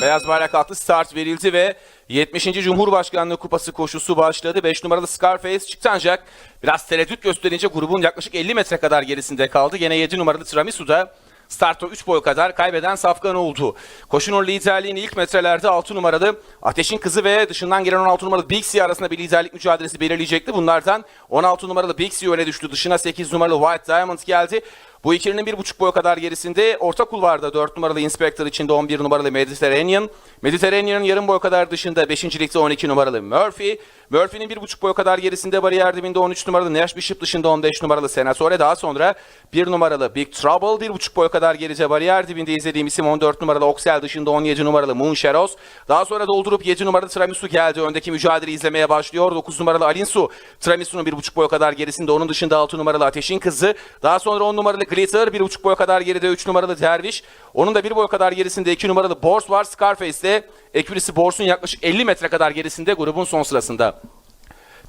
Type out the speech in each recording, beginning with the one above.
Beyaz bayrak altı start verildi ve 70. Cumhurbaşkanlığı Kupası koşusu başladı. 5 numaralı Scarface çıktı ancak biraz tereddüt gösterince grubun yaklaşık 50 metre kadar gerisinde kaldı. Gene 7 numaralı Tiramisu da Startta 3 boy kadar kaybeden Safkan oldu. Koşunun liderliğini ilk metrelerde 6 numaralı Ateşin Kızı ve dışından gelen 16 numaralı Big C arasında bir liderlik mücadelesi belirleyecekti. Bunlardan 16 numaralı Big C öne düştü. Dışına 8 numaralı White Diamond geldi. Bu ikilinin bir buçuk boy kadar gerisinde orta kulvarda 4 numaralı Inspector içinde 11 numaralı Mediterranean. Mediterranean'ın yarım boy kadar dışında 5. ligde 12 numaralı Murphy. Murphy'nin bir buçuk boy kadar gerisinde bariyer dibinde 13 numaralı Nash Bishop dışında 15 numaralı Senatore. Daha sonra 1 numaralı Big Trouble. Bir buçuk boy kadar geride bariyer dibinde izlediğim isim 14 numaralı Oxel dışında 17 numaralı Moon Shadows. Daha sonra doldurup 7 numaralı Tiramisu geldi. Öndeki mücadele izlemeye başlıyor. 9 numaralı Alinsu. Tiramisu'nun bir buçuk boy kadar gerisinde. Onun dışında 6 numaralı Ateşin Kızı. Daha sonra 10 numaralı Glitter. Bir buçuk boy kadar geride 3 numaralı Derviş. Onun da bir boy kadar gerisinde 2 numaralı Bors var. Scarface'de Ekürisi Bors'un yaklaşık 50 metre kadar gerisinde grubun son sırasında.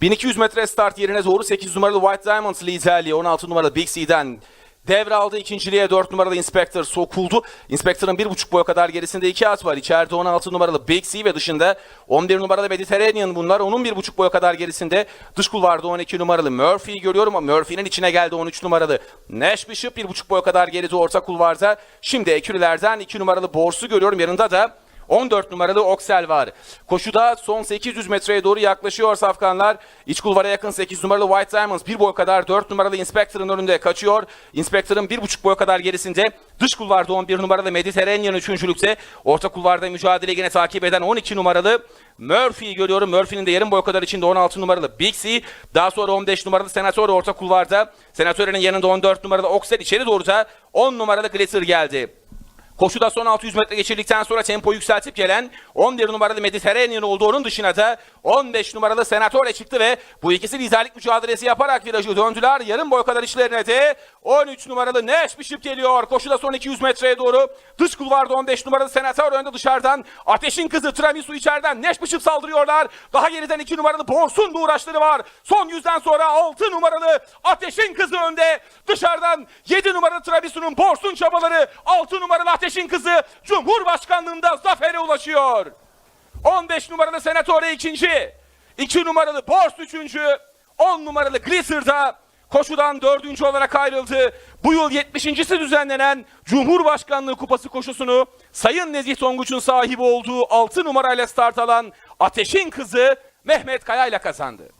1200 metre start yerine doğru 8 numaralı White Diamond liderliği 16 numaralı Big C'den devraldı. ikinciliğe 4 numaralı Inspector sokuldu. Inspector'ın 1,5 boy kadar gerisinde 2 at var. İçeride 16 numaralı Big C ve dışında 11 numaralı Mediterranean bunlar. Onun 1,5 boy kadar gerisinde dış kulvarda 12 numaralı Murphy'yi görüyorum ama Murphy'nin içine geldi 13 numaralı Nash Bishop 1,5 boy kadar geride orta kulvarda. Şimdi ekürilerden 2 numaralı Bors'u görüyorum. Yanında da 14 numaralı Oksel var. Koşuda son 800 metreye doğru yaklaşıyor Safkanlar. İç kulvara yakın 8 numaralı White Diamonds bir boy kadar 4 numaralı Inspector'ın önünde kaçıyor. Inspector'ın 1,5 boy kadar gerisinde dış kulvarda 11 numaralı Mediterranean üçüncülükte. Orta kulvarda mücadele yine takip eden 12 numaralı Murphy'yi görüyorum. Murphy'nin de yarım boy kadar içinde 16 numaralı Big C. Daha sonra 15 numaralı Senatör orta kulvarda. Senatör'ün yanında 14 numaralı Oksel içeri doğru da 10 numaralı Glitter geldi. Koşuda son 600 metre geçirdikten sonra tempo yükseltip gelen 11 numaralı Mediterranean oldu. Onun dışına da 15 numaralı Senatore çıktı ve bu ikisi liderlik mücadelesi yaparak virajı döndüler. Yarım boy kadar içlerine de 13 numaralı Nash Bishop geliyor. Koşuda son 200 metreye doğru dış kulvarda 15 numaralı Senatör önde dışarıdan. Ateşin kızı Tiramisu içeriden Nash Bishop saldırıyorlar. Daha geriden 2 numaralı Borsun da uğraşları var. Son yüzden sonra 6 numaralı Ateşin kızı önde. Dışarıdan 7 numaralı Tiramisu'nun Borsun çabaları 6 numaralı Ateşin kızı Cumhurbaşkanlığında zafere ulaşıyor. 15 numaralı Senatore ikinci. 2 numaralı Bors üçüncü. 10 numaralı Glitter'da koşudan dördüncü olarak ayrıldı. Bu yıl 70.si düzenlenen Cumhurbaşkanlığı Kupası koşusunu Sayın Nezih Tonguç'un sahibi olduğu 6 numarayla start alan Ateşin kızı Mehmet Kaya ile kazandı.